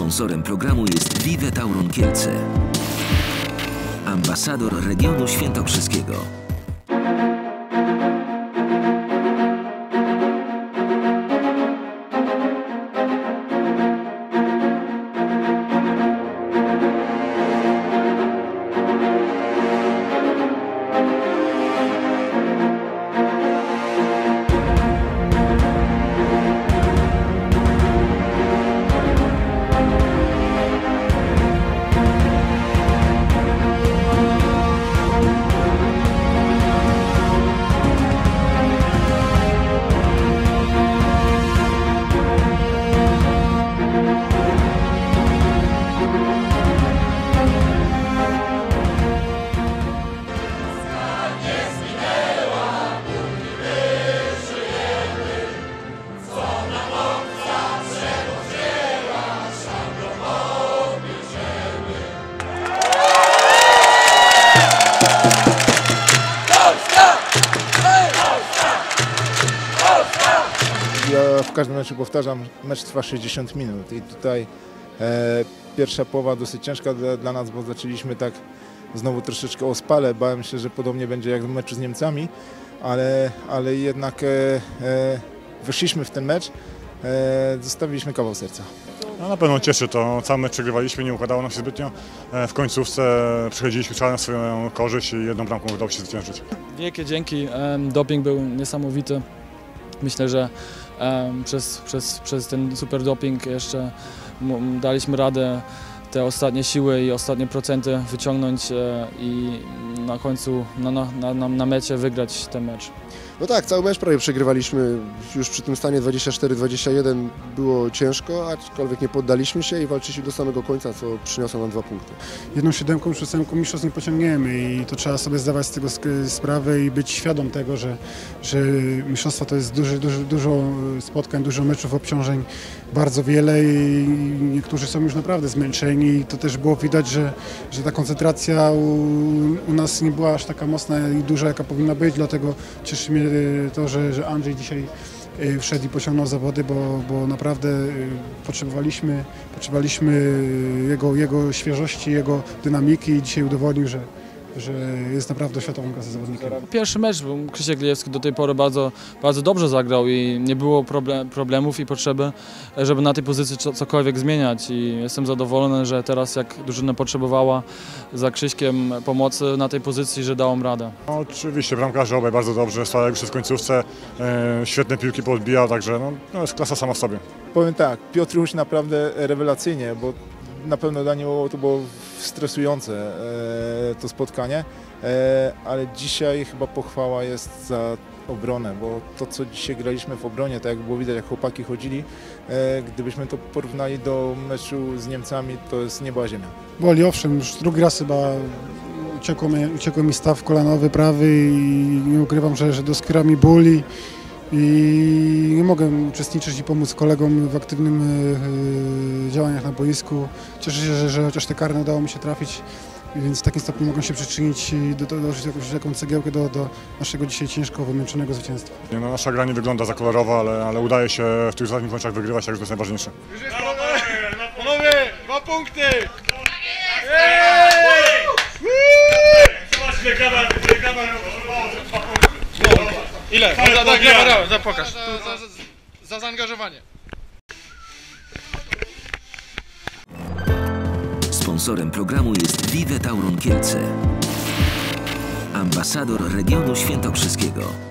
Sponsorem programu jest Vive Tauron Kielce. Ambasador regionu świętokrzyskiego. Ja w każdym meczu powtarzam, mecz trwa 60 minut i tutaj e, pierwsza połowa dosyć ciężka dla, dla nas, bo zaczęliśmy tak znowu troszeczkę ospale. Bałem się, że podobnie będzie jak w meczu z Niemcami, ale, ale jednak e, e, wyszliśmy w ten mecz, e, zostawiliśmy kawał serca. No, na pewno cieszy to. Cały mecz przegrywaliśmy, nie układało nam się zbytnio. E, W końcówce przechodziliśmy czarno na swoją korzyść i jedną bramką udało się zwyciężyć. Wielkie dzięki. Em, Doping był niesamowity. Myślę, że przez, przez, przez ten super doping jeszcze daliśmy radę te ostatnie siły i ostatnie procenty wyciągnąć e, i na końcu na, na, na- na mecie wygrać ten mecz. No tak, cały mecz prawie przegrywaliśmy. Już przy tym stanie 24-21 było ciężko, aczkolwiek nie poddaliśmy się i walczyliśmy do samego końca, co przyniosło nam dwa punkty. jedną siódemką czy ósemką mistrzostw nie pociągniemy i to trzeba sobie zdawać z tego sprawę i być świadom tego, że, że mistrzostwa to jest duży, duży, dużo spotkań, dużo meczów, obciążeń, bardzo wiele i niektórzy są już naprawdę zmęczeni i to też było widać, że, że ta koncentracja u nas nie była aż taka mocna i duża jaka powinna być, dlatego cieszy mnie e, to, że, że Andrzej dzisiaj e, wszedł i pociągnął zawody, bo, bo naprawdę e, potrzebowaliśmy, potrzebowaliśmy jego, jego świeżości, jego dynamiki i dzisiaj udowodnił, że, że jest naprawdę światową klasę zawodnikiem. Pierwszy mecz, bo Krzysiek Lijewski do tej pory bardzo, bardzo dobrze zagrał i nie było proble- problemów i potrzeby, żeby na tej pozycji co- cokolwiek zmieniać i jestem zadowolony, że teraz jak drużyna potrzebowała za Krzyśkiem pomocy na tej pozycji, że dałam radę. No, oczywiście bramkarze obaj bardzo dobrze, Sławek już w końcówce, e, świetne piłki podbijał, także no, no jest klasa sama w sobie. Powiem tak, Piotruś naprawdę rewelacyjnie, bo na pewno dla niego to było stresujące e, to spotkanie, e, ale dzisiaj chyba pochwała jest za obronę, bo to co dzisiaj graliśmy w obronie, tak jak było widać jak chłopaki chodzili, e, gdybyśmy to porównali do meczu z Niemcami, to jest nieba ziemia. Boli, owszem, już drugi raz chyba uciekło mi, mi staw kolanowy prawy i nie ukrywam, że, że doskwiera mi bóli i nie mogę uczestniczyć i pomóc kolegom w aktywnym e, e, działaniach na boisku. Cieszę się, że, że chociaż te karne udało mi się trafić, więc w takim stopniu mogą się przyczynić i do, do, dołożyć jakąś taką cegiełkę do, do naszego dzisiaj ciężko wymęczonego zwycięstwa. Nie, no, nasza gra nie wygląda za kolorowo, ale, ale udaje się w tych ostatnich meczach wygrywać, jak to jest najważniejsze. Panowie, dwa punkty! Ile? Za, za, za, za, pokaż. Za, za, za zaangażowanie. Sponsorem programu jest Vive Tauron Kielce. Ambasador regionu świętokrzyskiego.